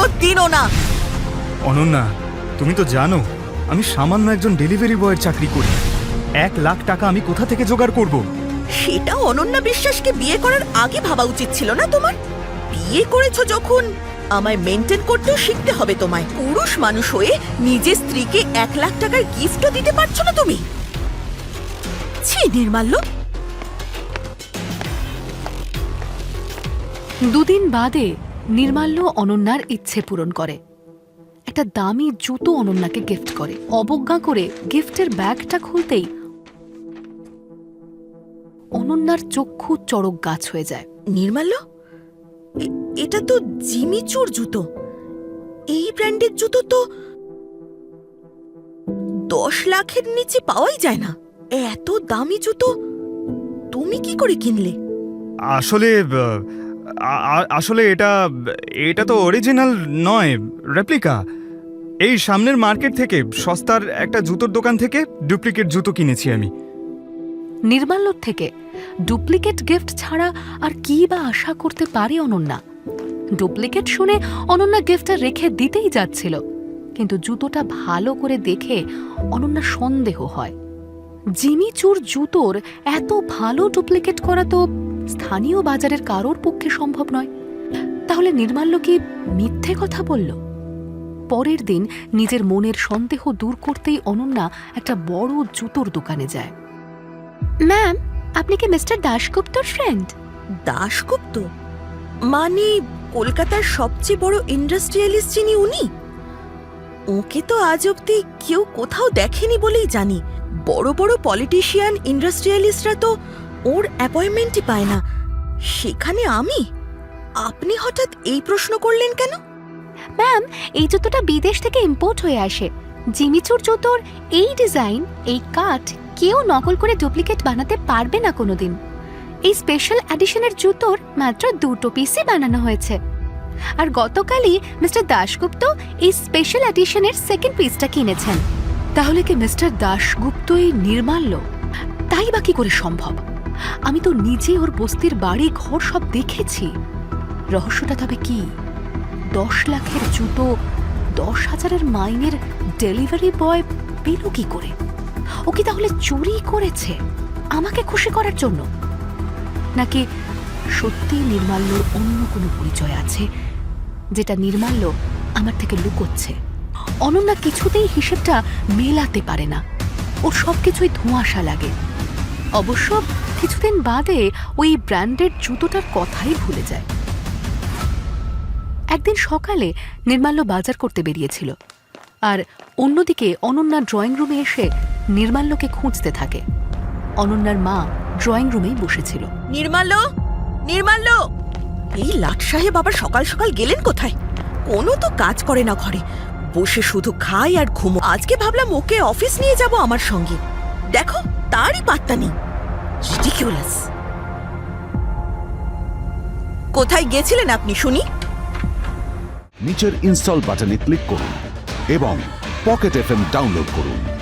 কোনো দিনও না। অনন্যা তুমি তো জানো আমি সামান্য একজন ডেলিভারি বয়ের চাকরি করি। এক লাখ টাকা আমি কোথা থেকে জোগাড় করব? সেটা অনন্যা বিশ্বাসকে বিয়ে করার আগে ভাবা উচিত ছিল না তোমার? বিয়ে করেছ যখন আমায় মেনটেন করতেও শিখতে হবে তোমায়। পুরুষ মানুষ হয়ে নিজের স্ত্রীকে এক লাখ টাকার গিফটও দিতে পারছ না তুমি। ছি নির্মাল্য। দুদিন বাদে নির্মাল্য অনন্যার ইচ্ছে পূরণ করে। একটা দামি জুতো অনন্যাকে গিফট করে। অবজ্ঞা করে গিফটের ব্যাগটা খুলতেই অনন্যার চক্ষু চড়ক গাছ হয়ে যায়। নির্মাল্য? এটা তো জিমিচুর জুতো। এই ব্র্যান্ডের জুতো তো দশ লাখের নিচে পাওয়াই যায় না। এত দামি জুতো তুমি কি করে কিনলে? আসলে আসলে এটা এটা তো অরিজিনাল নয় রেপ্লিকা এই সামনের মার্কেট থেকে সস্তার একটা জুতোর দোকান থেকে ডুপ্লিকেট জুতো কিনেছি আমি। নির্মাল্যর থেকে ডুপ্লিকেট গিফট ছাড়া আর কি বা আশা করতে পারে অনন্যা? ডুপ্লিকেট শুনে অনন্যা গিফটটা রেখে দিতেই যাচ্ছিল। কিন্তু জুতোটা ভালো করে দেখে অনন্যা সন্দেহ হয়। জিমিচুর জুতোর এত ভালো ডুপ্লিকেট করা তো স্থানীয় বাজারের কারোর পক্ষে সম্ভব নয়। তাহলে নির্মাল্য কি মিথ্যে কথা বলল? পরের দিন নিজের মনের সন্দেহ দূর করতেই অনন্যা একটা বড় জুতোর দোকানে যায়। ম্যাম আপনি কি মিস্টার দাশগুপ্তর ফ্রেন্ড দাশগুপ্ত? মানে কলকাতার সবচেয়ে বড় ইন্ডাস্ট্রিয়ালিস্ট যিনি উনি? ওকে তো আজ অব্দি কেউ কোথাও দেখেনি বলেই জানি। বড় বড় পলিটিশিয়ান ইন্ডাস্ট্রিয়ালিস্টরা তো ওর অ্যাপয়েন্টমেন্টই পায় না। সেখানে আমি? আপনি হঠাৎ এই প্রশ্ন করলেন কেন? ম্যাম, এই জুতোটা বিদেশ থেকে ইম্পোর্ট হয়ে আসে। জিমিচুর জুতোর এই ডিজাইন এই কাঠ কেউ নকল করে ডুপ্লিকেট বানাতে পারবে না কোনোদিন। এই স্পেশাল এডিশনের জুতোর মাত্র দুটো পিসই বানানো হয়েছে। আর গতকালই মিস্টার দাশগুপ্ত এই স্পেশাল এডিশনের সেকেন্ড পিসটা কিনেছেন। তাহলে কি মিস্টার দাশগুপ্তই নির্মাল্য? তাই বা কি করে সম্ভব? আমি তো নিজে ওর বস্তির বাড়ি, ঘর সব দেখেছি। রহস্যটা তবে কি? দশ লাখের জুতো, দশ হাজারের মাইনের ডেলিভারি বয় পেল কি করে? ও কি তাহলে চুরি করেছে? আমাকে খুশি করার জন্য? নাকি সত্যি নির্মাল্যর অন্য কোনো পরিচয় আছে? যেটা নির্মাল্য আমার থেকে লুকোচ্ছে। অনন্যা কিছুতেই হিসেবটা মেলাতে পারে না। ওর সব কিছুই ধোঁয়াশা লাগে। অবশ্য কিছুদিন বাদে ওই ব্র্যান্ডের জুতোটার কথাই ভুলে যায়। একদিন সকালে নির্মাল্য বাজার করতে বেরিয়েছিল। আর অন্যদিকে অনন্যা ড্রয়িং রুমে এসে নির্মাল্যকে খুঁজতে থাকে। অনন্যার মা ড্রয়িং রুমেই বসেছিল। নির্মাল্য? নির্মাল্য? এই লাট সাহেব আবার সকাল সকাল গেলেন কোথায়? কোনো তো কাজ করে না ঘরে। বসে শুধু খাই আর ঘুমো। আজকে ভাবলাম ওকে অফিস নিয়ে যাব আমার সঙ্গে। দেখো, তারই পাত্তা নেই. কোথায় গেছিলেন আপনি, শুনি? নিচের ইনস্টল বাটনে ক্লিক করুন এবং পকেট এফএম ডাউনলোড করুন।